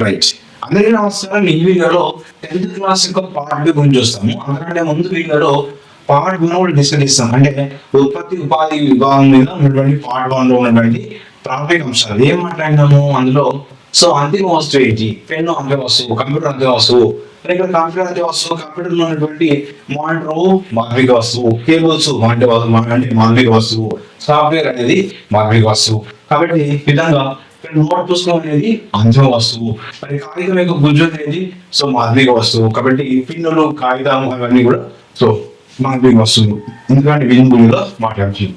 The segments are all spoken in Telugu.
రైట్ అందరికీ నమస్కారం. ఈ వీడియోలో టెన్త్ క్లాస్ యొక్క పార్ట్ బి గురించి చూస్తాము. అందుకంటే ముందు వీడియోలో పార్ట్ వన్ కూడా డిస్కస్ చేస్తాం. అంటే ఉత్పత్తి ఉపాధి విభాగం మీద ఉన్నటువంటి పార్ట్ వన్లో ఉన్నటువంటి ప్రాథమిక అంశాలు. ఏం మాట్లాడినాము అందులో? సో అంతిమ వస్తువు ఏంటి? పెన్ను అంతే వస్తువు కంప్యూటర్ అంతే వస్తువు ఇక్కడ కంప్యూటర్ అంతే వస్తువు కంప్యూటర్లో ఉన్నటువంటి మానిటర్ మానవిక వస్తువు కేబుల్స్ అంటే అంటే మానవిక వస్తువు సాఫ్ట్వేర్ అనేది మానవిక వస్తువు. కాబట్టి విధంగా నోట్ పుస్తకం అనేది అంతిమ వస్తువు. మరి కాగితం యొక్క గుజ్జు అనేది సో మానవిక వస్తువు. కాబట్టి ఈ పిన్నులు కాగితం అవన్నీ కూడా సో మానవిక వస్తువులు. ఎందుకంటే విజన్ గురిలో మాట్లాడుతుంది.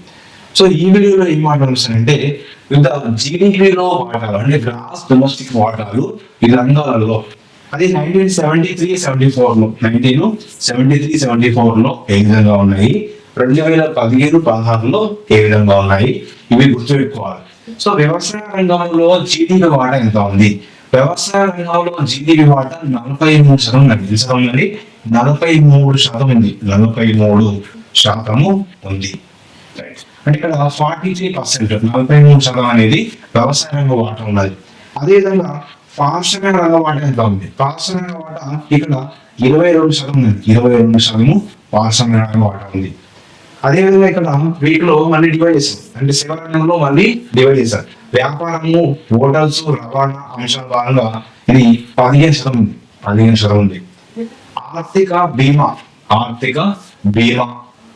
సో ఈ వీడియోలో ఏం మాట్లాడుతానంటే వివిధ జీడిపిలో వాటాలు అంటే గ్రాస్ డొమెస్టిక్ వాటాలు ఈ రంగాలలో. అది నైన్టీన్ సెవెంటీ త్రీ సెవెంటీ ఫోర్లో నైన్టీన్ సెవెంటీ త్రీ సెవెంటీ ఫోర్లో ఏ విధంగా ఉన్నాయి? రెండు వేల పదిహేను పదహారులో ఏ విధంగా ఉన్నాయి? ఇవి గుర్తుపెట్టుకోవాలి. సో వ్యవసాయ రంగంలో జీడీపీ వాటా ఎంత ఉంది? వ్యవసాయ రంగంలో జీడీపీ వాటా నలభై మూడు శాతం ఉంది తెలుసా ఉన్నది. నలభై మూడు శాతం ఉంది. నలభై మూడు శాతము ఉంది. అంటే ఇక్కడ ఫార్టీ త్రీ పర్సెంట్ నలభై మూడు శాతం అనేది వ్యవసాయ రంగ వాటా ఉన్నది. అదేవిధంగా పారిశ్రామిక రంగ వాట ఎంత ఉంది? పారిశ్రామిక వాటా ఇక్కడ ఇరవై రెండు శాతం ఉంది. ఇరవై రెండు శాతము పారిశ్రామిక రంగ వాటా ఉంది. అదేవిధంగా ఇక్కడ వీటిలో మళ్ళీ డివైడ్ చేశారు. అంటే సేవా రంగంలో మళ్ళీ డివైడ్ చేశారు. వ్యాపారము హోటల్స్ రవాణా అంశాల భాగంగా ఇది పదిహేను శాతం ఉంది. పదిహేను శాతం ఉంది. ఆర్థిక బీమా ఆర్థిక బీమా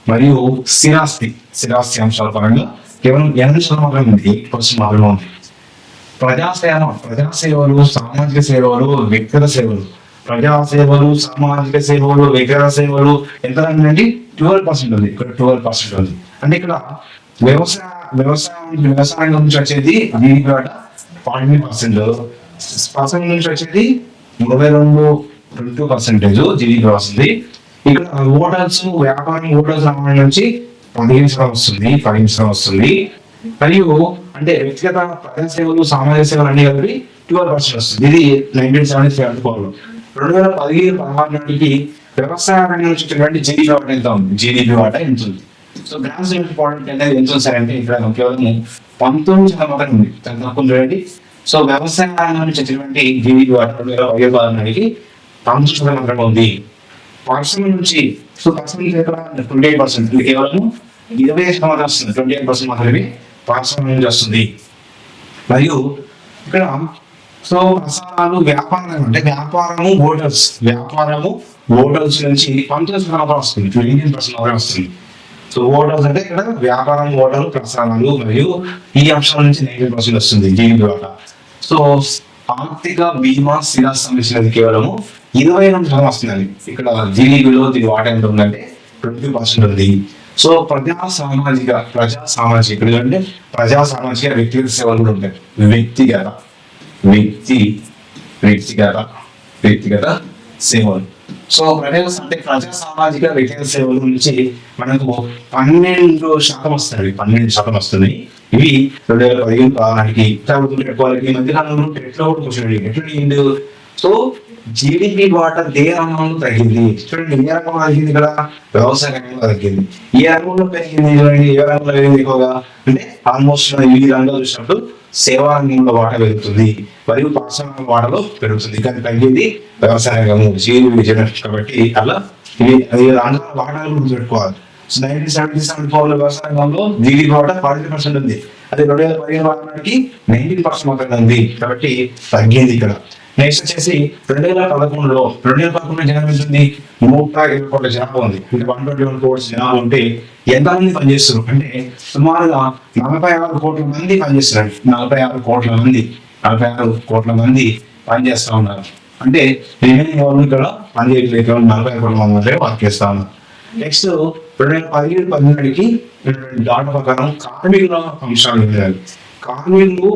మరియు స్థిరాస్తి స్థిరాస్తి అంశాల పరంగా కేవలం ఎనిమిది శాతం మాత్రమే ఉంది. ఎయిట్ పర్సెంట్ మాత్రమే ఉంది. ప్రజాసేవ ప్రజాసేవలు సామాజిక సేవలు వ్యక్తిగత సేవలు. ప్రజాసేవలు సామాజిక సేవలు వ్యక్తిగత సేవలు ఎంత అండి? ట్వెల్వ్ పర్సెంట్ ఉంది. ఇక్కడ ట్వెల్వ్ పర్సెంట్ ఉంది. అంటే ఇక్కడ వ్యవసాయ వ్యవసాయం వ్యవసాయం నుంచి వచ్చేది దీని ఫార్టీ పర్సెంట్. పర్సెంట్ నుంచి వచ్చేది ఇరవై రెండు రెండు పర్సెంటేజ్ జీడీపీ వస్తుంది. ఇక్కడ హోటల్స్ వ్యాపారం హోటల్స్ రావడం నుంచి పదిహేను శాతం వస్తుంది. పదిహేను శాతం వస్తుంది. మరియు అంటే వ్యక్తిగత ప్రజా సేవలు సామాజిక సేవలు అన్ని కలిపి ట్వెల్వ్ పర్సెంట్ వస్తుంది. ఇది నైన్టీన్ సెవెంటీ త్రీ అనుకోవాలి. రెండు వేల పదిహేను పదహారు నాటికి వ్యవసాయ రంగం వచ్చేటువంటి జీడీపీ వాటా ఎంత ఉంది? జీడీపీ వాటా ఎంత ఉంది? సో గ్రామ్స్ ఇంపార్టెంట్ అనేది ఎంత ఉంది సార్? అంటే ఇక్కడ కేవలం పంతొమ్మిది శాతం మాత్రం ఉంది. తక్కువ చూడండి సో వ్యవసాయ రంగం వచ్చేటువంటి జీడీపీ వాటా రెండు వేల పదిహేను పదహారు పంతొమ్మిది శాతం మాత్రమే ఉంది. పర్సన్ నుంచి so person twenty eight percent. కేవలం ఇరవై శాతం మాత్రం వస్తుంది. ట్వంటీ ఎయిట్ పర్సెంట్ మాత్రమే పర్సన్ నుంచి వస్తుంది. మరియు ఇక్కడ సో ప్రసారాలు వ్యాపారం అంటే వ్యాపారము హోటల్స్ వ్యాపారము హోటల్స్ నుంచి పంతొమ్మిది శాతం వస్తుంది. ట్వంటీ పర్సెంట్ మాత్రమే వస్తుంది. సో హోటల్స్ అంటే ఇక్కడ వ్యాపారం హోటల్ ప్రసారాలు మరియు ఈ అంశాల నుంచి నైన్టీన్ పర్సెంట్ వస్తుంది జీవి ద్వారా. సో ఆర్థిక బీమా స్థిర సంబంధించినది కేవలము ఇరవై ఎనిమిది శాతం వస్తుందండి ఇక్కడ జీడీపీలో దీని వాట ఎంత ఉందంటే ట్వంటీ పర్సెంట్ ఉంది. సో ప్రజా సామాజిక ప్రజా సామాజిక ఇక్కడ చూడండి. ప్రజా సామాజిక వ్యక్తిగత సేవలు కూడా ఉంటాయి. వ్యక్తిగత వ్యక్తి వ్యక్తిగత వ్యక్తిగత సేవలు. సో ప్రజల అంటే ప్రజా సామాజిక విద్యా సేవల నుంచి మనకు పన్నెండు శాతం వస్తుంది. పన్నెండు శాతం వస్తుంది. ఇవి రెండు వేల పదిహేను పదహారుకి పెట్టుకోవాలి ఈ మధ్య కాలంలో ఎట్లా కూడా కూర్చోండి ఎట్లా సో జీడిపి వాటర్ ఏ రంగంలో తగ్గింది? చూడండి ఏ రంగంలో తగ్గింది ఇక్కడ? వ్యవసాయ రంగంలో తగ్గింది. ఏ రంగంలో పెరిగింది? చూడండి ఏ రంగంలో పెరిగింది ఎక్కువగా? అంటే ఆల్మోస్ట్ ఈ రంగాలు చూసినప్పుడు సేవారంగంలో వాట పెరుగుతుంది మరియు పారిశ్రామిక వాటలో పెరుగుతుంది. కానీ తగ్గేది. వ్యవసాయ రంగము జనరేషన్ కాబట్టి అలా ఇవి ఈ రంగాల వాటాలు గుర్తుపెట్టుకోవాలి సో నైన్టీన్ సెవెంటీ సెవెన్ ఫోర్లో వ్యవసాయ రంగంలో జీడిపి ఫార్టీ పర్సెంట్ ఉంది. అదే రెండు వేల పదిహేను వాటానికి నైన్టీన్ పర్సెంట్ మాత్రమే ఉంది. కాబట్టి తగ్గింది ఇక్కడ. నెక్స్ట్ వచ్చేసి రెండు వేల పదకొండులో రెండు వేల పదకొండు జనాభా ఎంత ఉంది నూట ఇరవై కోట్ల జనాభా ఉంది. అంటే వన్ ట్వంటీ వన్ కోట్ల జనాభా ఉంటే ఎంతమంది పనిచేస్తున్నారు? పనిచేస్తారు అంటే సుమారుగా నలభై ఆరు కోట్ల మంది పనిచేస్తున్నారు. నలభై ఆరు కోట్ల మంది నలభై ఆరు కోట్ల మంది పనిచేస్తా ఉన్నారు. అంటే రిమైనింగ్ వాళ్ళు ఇక్కడ పనిచేయట్లేదు? నలభై ఆరు కోట్ల మంది వర్క్ చేస్తా ఉన్నారు. నెక్స్ట్ రెండు వేల పదిహేడు పదిహేడుకి డాటా ప్రకారం కార్మికుల అంశాలు కార్మికులు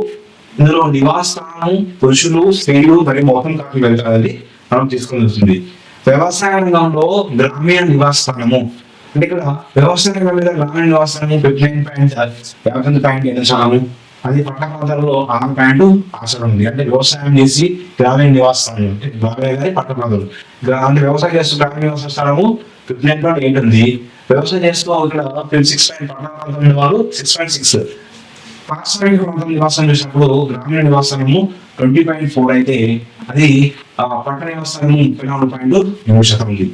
ఇందులో నివాసము పురుషులు స్త్రీలు మరియు మోహం కాకి వెళ్తారని మనం తీసుకుని వస్తుంది. వ్యవసాయ రంగంలో గ్రామీణ నివాసము. అంటే ఇక్కడ వ్యవసాయ రంగం మీద గ్రామీణ నివాసస్థానము ఫిఫ్టీ నైన్ పాయింట్ యాభై తొమ్మిది పాయింట్ ఎనిమిది అది పట్టణ ప్రాంతాలలో ఆరు పాయింట్ ఆసరం ఉంది. అంటే వ్యవసాయం చేసి గ్రామీణ నివాసాలు అంటే గ్రామీణ కానీ పట్టణ ప్రాంతాలు అంటే వ్యవసాయం చేస్తూ గ్రామీణ నివాస స్థానము ఫిఫ్టీ నైన్ పాయింట్ ఎయిట్ ఉంది వ్యవసాయం చేస్తూ ఇక్కడ సిక్స్ పాయింట్ పట్టణ ప్రాంతం ఉన్న వాళ్ళు సిక్స్ పాయింట్ సిక్స్ పారిశ్రామిక ప్రాంతం నివాసం చూసినప్పుడు గ్రామీణ నివాసము ట్వంటీ పాయింట్ ఫోర్ అయితే అది పట్టణ నివాసము ముప్పై నాలుగు పాయింట్ మూడు శాతం ఉంది.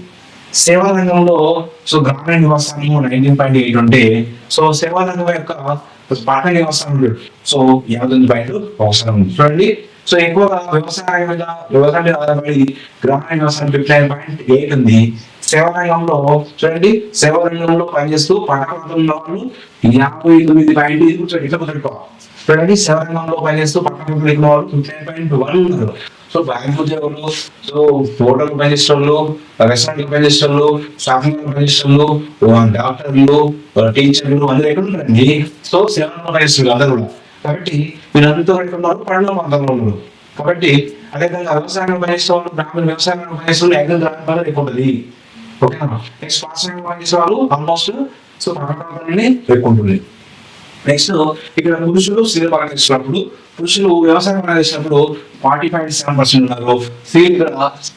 సేవా రంగంలో సో గ్రామీణ నివాసము నైన్టీన్ పాయింట్ ఎయిట్ ఉంటే సో సేవా రంగం యొక్క పట్టణ నివాసం సో యాభై తొమ్మిది పాయింట్ ఒక శాతం చూడండి సో ఎక్కువగా వ్యవసాయ మీద వ్యవసాయం మీద ఆధారపడి గ్రామీణ వ్యవసాయం ఫిఫ్టీ నైన్ పాయింట్ ఎయిట్ ఉంది. సేవా రంగంలో చూడండి సేవా రంగంలో పనిచేస్తూ పట్టణంలో యాభై తొమ్మిది పాయింట్ ఇది కూర్చోండి ఇట్లా మొదలుకో చూడండి సేవా రంగంలో పనిచేస్తూ పట్టణంలో ఎక్కిన వాళ్ళు ఫిఫ్టీ నైన్ పాయింట్ వన్ ఉన్నారు. సో బ్యాంక్ ఉద్యోగులు సో హోటల్ పనిచేసేవాళ్ళు రెస్టారెంట్ పనిచేసేవాళ్ళు షాపింగ్ పనిచేసేవాళ్ళు డాక్టర్లు టీచర్లు అందరూ ఎక్కడ ఉంటారండి సో సేవలో పనిచేస్తారు అందరూ కూడా. కాబట్టి వీళ్ళంతా ఉన్నారు పట్టణ ప్రాంతంలో ఉన్నారు. కాబట్టి అదేవిధంగా వ్యవసాయం పనిచేసే వాళ్ళు గ్రామీణ వ్యవసాయం పనిచేసే వాళ్ళు ఐదు ద్వారా ఎక్కువ ఉంటుంది ఓకేనా? నెక్స్ట్ పారిశ్రామిక పనిచేసే వాళ్ళు ఆల్మోస్ట్ సో పట్టణ ప్రాంతాలని ఎక్కువ ఉంటుంది. నెక్స్ట్ ఇక్కడ పురుషులు స్త్రీలు పరంగా చేసినప్పుడు పురుషులు వ్యవసాయం పరంగా చేసినప్పుడు ఫార్టీ పాయింట్ సెవెన్ పర్సెంట్ ఉన్నారు. స్త్రీలు ఇక్కడ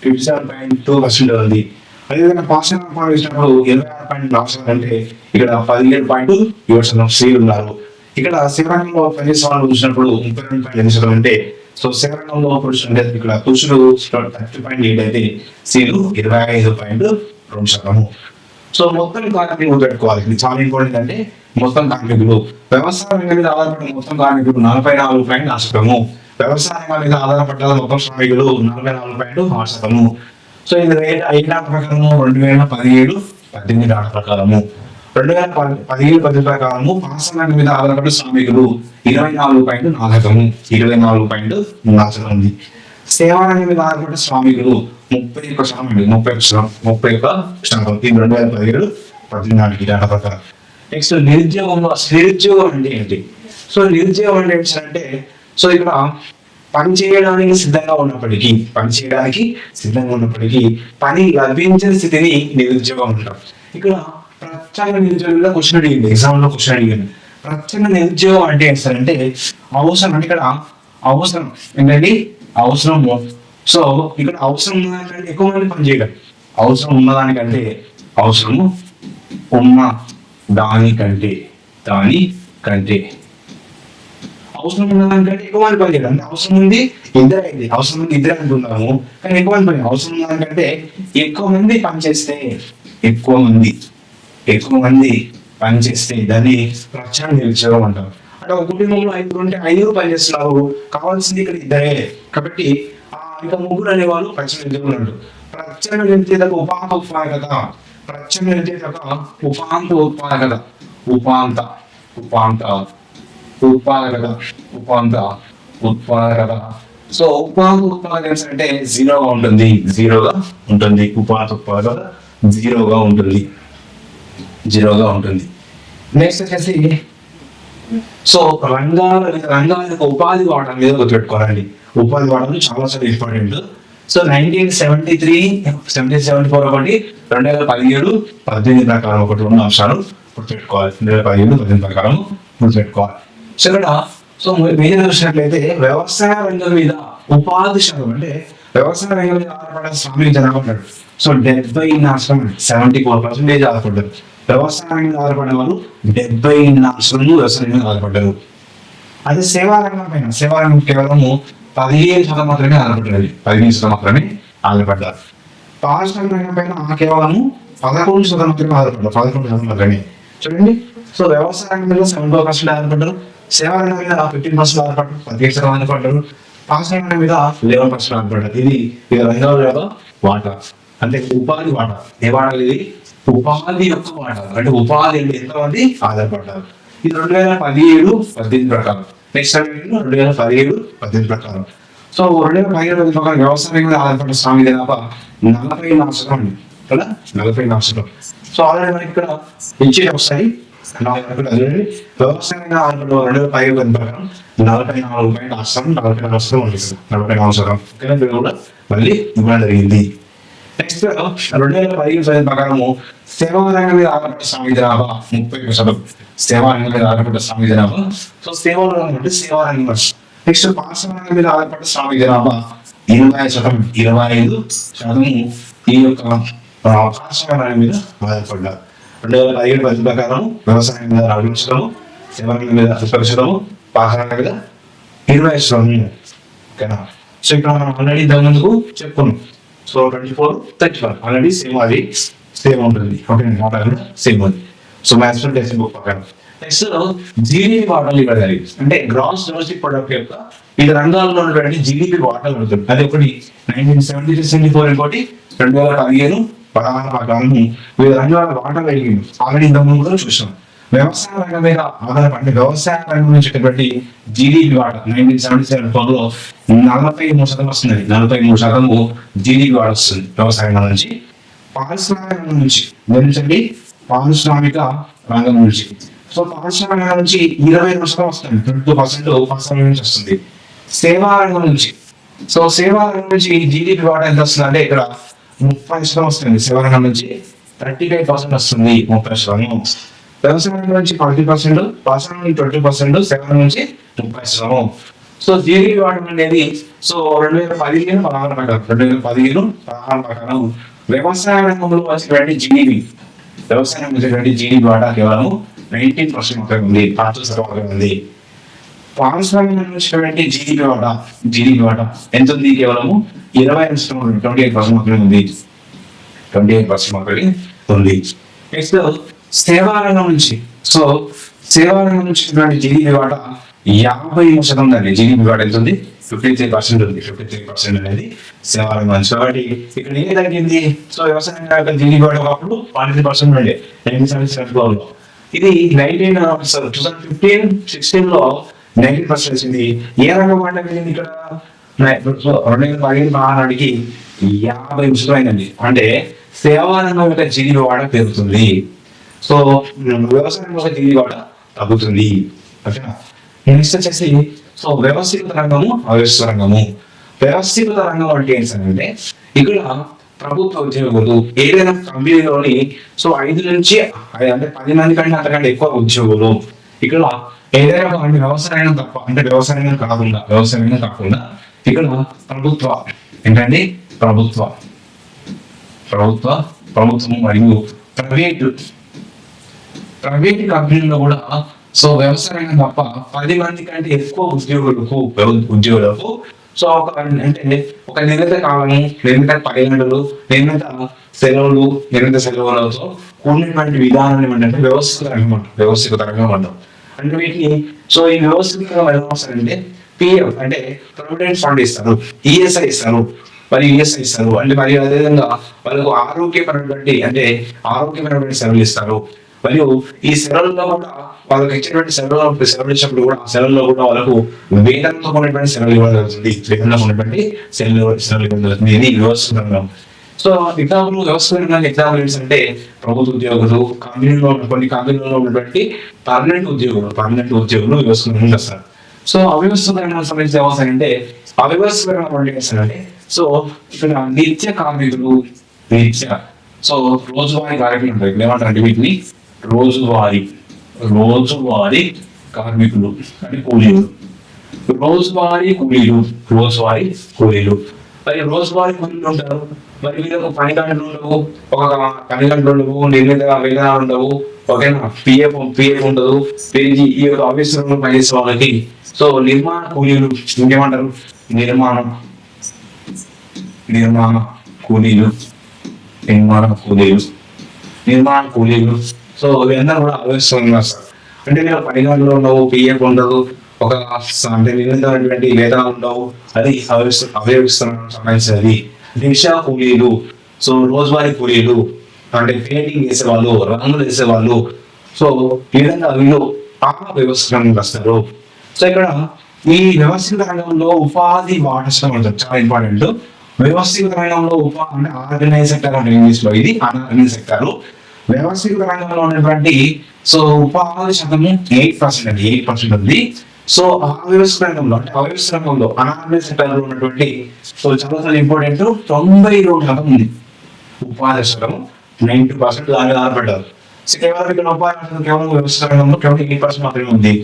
fifty seven point two percent ఉంది. అదేవిధంగా పారిశ్రామిక పరంగా చేసినప్పుడు ఇరవై ఆరు పాయింట్ నాలుగు శాతం అంటే ఇక్కడ పదిహేడు పాయింట్ ఏడు శాతం స్త్రీలు ఉన్నారు. ఇక్కడ శివరంగంలో పనిచేసే వాళ్ళు చూసినప్పుడు ముప్పై రెండు పాయింట్ ఎనిమిది శాతం అంటే సో శివరంగంలో పురుషులు అంటే ఇక్కడ పురుషుడు థర్టీ పాయింట్ ఎయిట్ అయితే స్త్రీలు ఇరవై ఐదు పాయింట్ రెండు శాతము. సో మొత్తం కార్మికులు పెట్టుకోవాలి ఇది చాలా ఇంపార్టెంట్ అంటే మొత్తం కార్మికులు. వ్యవసాయ రంగం మీద ఆధారపడిన మొత్తం కార్మికులు నలభై నాలుగు పాయింట్ ఆరు శాతము. వ్యవసాయ రంగం మీద ఆధారపడ్డ మొత్తం శ్రామికులు నలభై నాలుగు పాయింట్ ఆరు శాతము. సో ఇది రేట్ ఐదు డాట ప్రకారము రెండు వేల పదిహేడు పద్దెనిమిది డాట ప్రకారము. రెండు వేల పది- పదిహేడు పద్దెనిమిది ప్రకారము పాసనాన్ని మీద ఆధారపడి శ్రామికులు ఇరవై నాలుగు పాయింట్ నాలుగు ఇరవై నాలుగు పాయింట్ నాలుగు ఉంది సేవారంగం మీద ఆధారపడి శ్రామికులు ముప్పై ఒక్క శాతం అండి ముప్పై ఒక్క శాతం ముప్పై ఒక్క శాతం. ఇది రెండు వేల పదిహేడు పద్దెనిమిది డేటా ప్రకారం నెక్స్ట్ నిరుద్యోగంలో నిరుద్యోగం అంటే ఏంటి? సో నిరుద్యోగం అంటే ఏంటి అంటే సో ఇక్కడ పని చేయడానికి సిద్ధంగా ఉన్నప్పటికీ పని చేయడానికి సిద్ధంగా ఉన్నప్పటికీ పని లభించిన స్థితిని నిరుద్యోగం అంటాం ఇక్కడ ప్రత్యేక నిరుద్యోగంలో క్వశ్చన్ అడిగింది ఎగ్జామ్లో క్వశ్చన్ అడిగింది. ప్రత్యేక నిరుద్యోగం అంటే ఏంటి సార్ అంటే అవసరం అంటే ఇక్కడ అవసరం. ఏంటండి? అవసరం సో ఇక్కడ అవసరం ఉన్నదానికంటే ఎక్కువ మంది పని చేయగలరు అవసరం ఉన్నదానికంటే అవసరము ఉన్న దానికంటే దాని కంటే అవసరం ఉన్నదానికంటే ఎక్కువ మంది పని చేయడం. అవసరం ఉంది ఇద్దరు అయింది. అవసరం ఉంది ఇద్దరు అనుకున్నాము కానీ ఎక్కువ మంది పని అవసరం ఉన్నదానికంటే ఎక్కువ మంది పని చేస్తే ఎక్కువ మంది ఎక్కువ మంది పని చేస్తే దాన్ని ప్రచారం నిరుద్యోగం అంటారు అంటే ఒక కుటుంబంలో ఐదుగురు ఉంటే ఐదుగురు పనిచేస్తున్నారు. కావాల్సింది ఇక్కడ ఇద్దరే. కాబట్టి ఆ ఇక ముగ్గురు అనేవాళ్ళు ప్రచార నిరుద్యోగులు అంటారు ప్రచార నిరుద్యోగ ఉపాంత ఉపాయకత ప్రచార నిరుద్యోగ ఉపాంత ఉత్పాదకత ఉపాంత ఉపాంత ఉత్పాదకత ఉపాంత ఉత్పాదకత సో ఉపాంత ఉత్పాదకత అంటే జీరోగా ఉంటుంది. జీరోగా ఉంటుంది. ఉపాంత ఉత్పాదకత జీరోగా ఉంటుంది. జీరోగా ఉంటుంది. నెక్స్ట్ వచ్చేసి సో రంగాల రంగాల యొక్క ఉపాధి వాడడం మీద గుర్తుపెట్టుకోవాలండి. ఉపాధి వాడడం చాలా చాలా important. So nineteen seventy three seventy seventy four ఒకటి రెండు వేల పదిహేడు పద్దెనిమిది ప్రకారం ఒకటి ఉన్న అంశాలు గుర్తుపెట్టుకోవాలి. రెండు వేల పదిహేడు పద్దెనిమిది ప్రకారం గుర్తుపెట్టుకోవాలి. సో ఇక్కడ సో మీరు చూసినట్లయితే వ్యవసాయ రంగం మీద ఉపాధి శాతం అంటే వ్యవసాయ రంగం మీద ఆధారపడే శ్రామిక జనాభా ఉంటాడు సో డెబ్బై నాశనం సెవెంటీ ఫోర్ పర్సెంటేజ్ ఆధారపడ్డారు వ్యవసాయం ఆధారపడేవారు వాళ్ళు డెబ్బై నాలుగు వ్యవసాయం మీద ఆధారపడ్డారు. అదే సేవారంగం పైన సేవారంగం కేవలము పదిహేను శాతం మాత్రమే ఆధారపడ్డది. పదిహేను శాతం మాత్రమే ఆధారపడ్డారు. పారిశ్రామిక రంగం పైన కేవలము పదకొండు శాతం మాత్రమే ఆధారపడ్డారు. పదకొండు శాతం మాత్రమే. చూడండి. సో వ్యవసాయ రంగం మీద సెవెంటీ ఫోర్ పర్సెంట్ ఆధారపడ్డారు. సేవా రంగం మీద ఫిఫ్టీన్ పర్సెంట్ ఆధారపడ్డారు. పదిహేను శాతం ఆధారపడ్డారు. పారిశ్రామిక రంగం మీద లెవెన్ పర్సెంట్ ఆధారపడ్డారు. ఇది ఇది రంగాల వాటా. అంటే ఉపాధి వాటా. ఏ వాడాలి ఇది? ఉపాధి యొక్క వాడాలి అంటే ఉపాధి అంటే ఎంతమంది ఆధారపడ్డారు? ఇది రెండు వేల పదిహేడు పద్దెనిమిది ప్రకారం. నెక్స్ట్ రెండు వేల పదిహేడు పద్దెనిమిది ప్రకారం. సో రెండు వేల పదిహేడు పద్దెనిమిది ప్రకారం వ్యవసాయం మీద ఆధారపడ్డ స్వామి జనాభా నలభై నాశనం అండి కదా? నలభై నాశనం సో ఆల్రెడీ మనకి ఇక్కడ ఇచ్చే వస్తాయి. వ్యవసాయంగా వరకు రెండు వేల పదిహేడు ప్రకారం నలభై నాలుగు పైన ఆరు నలభై నష్టం ఉంది నలభై నాలుగు శాతం ఓకేనా? కూడా మళ్ళీ ఇవ్వడం జరిగింది. నెక్స్ట్ రెండు వేల పదిహేను ప్రకారము సేవా రంగం మీద ఆధారపడ్డ స్వామి జనాభా ముప్పై ఒక శాతం. సేవా రంగం మీద ఆధారపడ్డ స్వామి జనాభా సో సేవా రంగం అంటే సేవా రంగం. నెక్స్ట్ పాఠశాల రంగం మీద ఆధారపడ్డ స్వామి జనాభా ఇరవై శాతం ఇరవై ఐదు శాతము ఈ యొక్క పాఠశాల రంగం మీద ఆధారపడ్డారు. రెండు వేల పదిహేడు పది ప్రకారం వ్యవసాయం మీద నలభై సేవా రంగం మీద ముప్పై పాఠశాల మీద ఇరవై శాతం. ఓకేనా? సో ఇక్కడ మనం ఆల్రెడీ ఇంతకు చెప్పుకున్నాం. So twenty four thirty five. Already same అది సేమ్ ఉంటుంది. ఓకే వాటర్ సేమ్ ఉంది సో మ్యాథ్స్ టెక్స్ట్ బుక్ పక్కన నెక్స్ట్ జీడీపీ వాటాలు ఇవ్వగలి అంటే గ్రాస్ డొమెస్టిక్ ప్రొడక్ట్ యొక్క వివిధ రంగాల్లో ఉన్నటువంటి జీడీపీ వాటాలు అడుగుతుంది అది ఒకటి nineteen seventy three seventy four ఇంకోటి రెండు వేల పదిహేను పదహారు పదహారు వివిధ రంగాల వాటర్ అడిగింది ఆల్రెడీ ఇంతకుముందు కూడా చూసాం. వ్యవసాయ రంగం మీద ఆధారపడి వ్యవసాయ రంగం నుంచి వచ్చేటువంటి జీడీపీ వాట నైన్టీన్ సెవెంటీ సెవెన్లో నలభై మూడు శాతం వస్తుంది. నలభై మూడు శాతము జీడీపీ వాట వస్తుంది వ్యవసాయ రంగం నుంచి. పారిశ్రామిక రంగం నుంచి. గమనించండి పారిశ్రామిక రంగం నుంచి. సో పారిశ్రామిక రంగం నుంచి ఇరవై రెండు శాతం వస్తుంది. ట్వంటీ టూ పర్సెంట్ పారిశ్రామిక నుంచి వస్తుంది. సేవా రంగం నుంచి. సో సేవా రంగం నుంచి జీడీపీ వాట ఎంత వస్తుంది అంటే ఇక్కడ ముప్పై శాతం వస్తుంది. సేవా రంగం నుంచి థర్టీ ఫైవ్ పర్సెంట్ వస్తుంది. ముప్పై శాతం. వ్యవసాయం నుంచి ఫార్టీ పర్సెంట్ పారిశ్రామిక నుంచి ట్వంటీ పర్సెంట్ సెవెన్ నుంచి ముప్పై శాతం. సో జీడీపీ వాడడం అనేది సో రెండు వేల పదిహేను పదహారు ప్రకారం రెండు వేల పదిహేను పదహారు ప్రకారం వ్యవసాయ రంగంలో వచ్చినటువంటి జీడీపీ వ్యవసాయం వచ్చేటువంటి జీడీపీ వాటా కేవలం నైన్టీన్ పర్సెంట్ మాత్రమే ఉంది పాత శాతం ఉంది. పారిశ్రామిక వచ్చినటువంటి జీడీపీ వాటా జీడీపీ వాటా ఎంత ఉంది? కేవలము ఇరవై ట్వంటీ ఎయిట్ పర్సెంట్ మాత్రమే ఉంది. ట్వంటీ ఎయిట్ పర్సెంట్ మాత్రమే ఉంది. నెక్స్ట్ సేవారంగం నుంచి. సో సేవారంగం నుంచి జీడీపీ వాటా యాభై శాతం దాన్ని జీడీపీ వాటా ఎంత ఉంది? ఫిఫ్టీ త్రీ పర్సెంట్ ఉంది. ఫిఫ్టీ త్రీ పర్సెంట్ అనేది సేవారంగం నుంచి. కాబట్టి ఇక్కడ ఏం తగ్గింది సో వ్యవసాయం రంగం జీడీపీ వాటా ఒకప్పుడు ఫార్టీ త్రీ పర్సెంట్ ఉండే. నైన్టీన్ సెవెంటీ సెవెన్లో ఇది నైన్టీన్ టూ థౌసండ్ ఫిఫ్టీన్ సిక్స్టీన్లో నైన్టీన్ పర్సెంట్ వచ్చింది. ఏ రంగం వాటా వెళ్ళింది ఇక్కడ? రెండు వేల పదిహేను మహానాడికి యాభై నిమిషాలు అయిందండి. అంటే సేవారంగం యొక్క జీడీ వాడ పెరుగుతుంది. సో వ్యవసాయం యొక్క జీడీ వాడ తగ్గుతుంది. ఓకేనా? నెక్స్ట్ వచ్చేసి సో వ్యవస్థీకృత రంగము అవ్యవస్థ రంగము. వ్యవస్థీకృత రంగం అంటే ఏంటంటే ఇక్కడ ప్రభుత్వ ఉద్యోగులు ఏదైనా కంపెనీలోని సో ఐదు నుంచి అంటే పది మంది కంటే అంతకంటే ఎక్కువ ఉద్యోగులు. ఇక్కడ ఏదైనా అంటే వ్యవసాయం తప్ప అంటే వ్యవసాయం కాకుండా వ్యవసాయం కాకుండా ఇక్కడ ప్రభుత్వ ఏంటండి? ప్రభుత్వ. ప్రభుత్వ ప్రభుత్వం మరియు ప్రైవేటు ప్రైవేట్ కంపెనీలో కూడా సో వ్యవసాయం తప్ప పది మంది కంటే ఎక్కువ ఉద్యోగులకు ఉద్యోగులకు సో ఒక అంటే ఒక నిర్ణీత కాలము నిర్ణీత పర్యటనలు నిర్ణీత సెలవులు నిర్ణీత సెలవులతో కూడినటువంటి విధానం ఏమంటే వ్యవస్థిత రంగం అంటారు వ్యవస్థిత రంగం అంటాం. అంటే వీటిని సో ఈ వ్యవస్థిత రంగం ఎలా వస్తారంటే పిఎఫ్ అంటే ప్రొవిడెంట్ ఫండ్ ఇస్తారు ఈఎస్ఐ ఇస్తారు మరి ఈఎస్ఐ ఇస్తారు అంటే మరి అదేవిధంగా వాళ్ళకు ఆరోగ్యపరమైనటువంటి అంటే ఆరోగ్యపరమైన సెలవులు ఇస్తారు మరియు ఈ సెలవుల్లో కూడా వాళ్ళకి ఇచ్చినటువంటి సెలవులు సెలవులు ఇచ్చినప్పుడు కూడా ఆ సెలవుల్లో కూడా వాళ్ళకు వేదంతో ఉన్నటువంటి సెలవులు ఇవ్వడం జరుగుతుంది. వేదంలో ఉన్నటువంటి సెలవులు సెలవులు ఇవ్వడం జరుగుతుంది. ఇది వ్యవస్థ సో ఎగ్జాంపుల్ వ్యవస్థ ఎగ్జాంపుల్ ఏంటంటే ప్రభుత్వ ఉద్యోగులు కంపెనీలో కొన్ని కంపెనీలో ఉన్నటువంటి పర్మనెంట్ ఉద్యోగులు పర్మనెంట్ ఉద్యోగులు వ్యవస్థ వస్తారు సో అవ్యవస్థ సంబంధించిన వ్యవస్థ అంటే అవ్యవస్థ అంటే సో ఇక్కడ నిత్య కార్మికులు నిత్య సో రోజువారీ కార్యక్రమం ఏమంటారు అంటే వీటిని? రోజువారీ రోజువారీ కార్మికులు అంటే కూలీలు. రోజువారీ కూలీలు రోజువారీ కూలీలు. మరి రోజువారీ కూలీలు ఉంటారు. మరి వీళ్ళకు పని గంటలు ఉండవు ఒక పని గంటలు ఉండవు నిర్ణీత వేతనాలు ఉండవు. ఓకేనా? పిఎఫ్ పిఎఫ్ ఉండదు. పేజీ ఈ యొక్క ఆఫీసులో పనిచేసే వాళ్ళకి సో నిర్మాణ కూలీలు ఇంకేమంటారు? నిర్మాణం. నిర్మాణ కూలీలు. నిర్మాణ కూలీలు. నిర్మాణ కూలీలు. సో ఇవన్నీ కూడా ఆలోచిస్తున్నారు. సార్ అంటే నేను పని గంటలు ఉండవు పిఎఫ్ ఉండదు ఒక అంటే నిన్నటువంటి వేతనాలు ఉండవు అది అవ్యవస్థ సంబంధించి అది. దిశ కూలీలు సో రోజువారీ కూలీలు అంటే పెయింటింగ్ వేసేవాళ్ళు రంగులు వేసేవాళ్ళు సో ఈ విధంగా వీళ్ళు పాప వ్యవస్థ వస్తారు సో ఇక్కడ ఈ వ్యవస్థిత రంగంలో ఉపాధి వాటసం ఉంటుంది చాలా ఇంపార్టెంట్ వ్యవస్థిత రంగంలో ఉపా అంటే ఆర్గనైజ్ సెక్టర్ అంటే ఇంగ్లీష్లో ఇది అన్ఆర్గనైజ్ సెక్టర్ వ్యవస్థిత రంగంలో ఉన్నటువంటి సో ఉపాధి శాతము ఎయిట్ పర్సెంట్ అండి ఎయిట్ పర్సెంట్ ఉంది. సో ఆ వ్యవస్థ రంగంలో అంటే అవ్యవస్థ రంగంలో అనార్గనైజ్ సెక్టర్లో ఉన్నటువంటి సో చాలా చాలా ఇంపార్టెంట్ తొంభై రెండు శాతం ఉంది. ఉపాధి శాతం నైన్టీ పర్సెంట్ దాని ఆధారపడ్డారు. సో కేవలం ఇక్కడ ఉపాధి కేవలం వ్యవస్థ రంగంలో కేవలం ఎయిట్ పర్సెంట్ మాత్రమే ఉంది.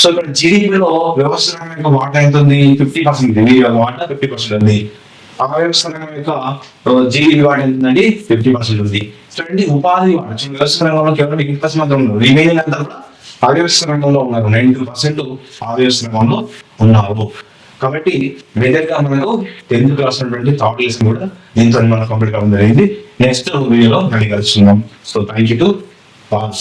సో ఇక్కడ జీడీపీలో వ్యవస్థ రంగం యొక్క వాటా ఎంత ఉంది? ఫిఫ్టీ పర్సెంట్ ఉంది. వీరి వాటా ఫిఫ్టీ పర్సెంట్ ఉంది. ఆ వ్యవస్థ రంగం యొక్క జీడీపీ వాటా ఎంత ఉందండి? ఫిఫ్టీ పర్సెంట్ ఉంది. చూడండి ఉపాధి వాటా సో రంగంలో కేవలం ఎయిట్ పర్సెంట్ మాత్రం ఉంది రిమైనింగ్ అంతా కూడా ఆదివాసీ రంగంలో ఉన్నారు. నైన్టీ పర్సెంట్ ఆదివాసీ రంగంలో ఉన్నారు. కాబట్టి మేజర్గా మనకు టెన్త్ క్లాస్ ఉన్నటువంటి థర్డ్ లెసన్ కూడా దీంతో మనం కంప్లీట్ కావడం జరిగింది నెక్స్ట్ వీడియోలో మళ్ళీ కలుస్తున్నాం so thank you to pass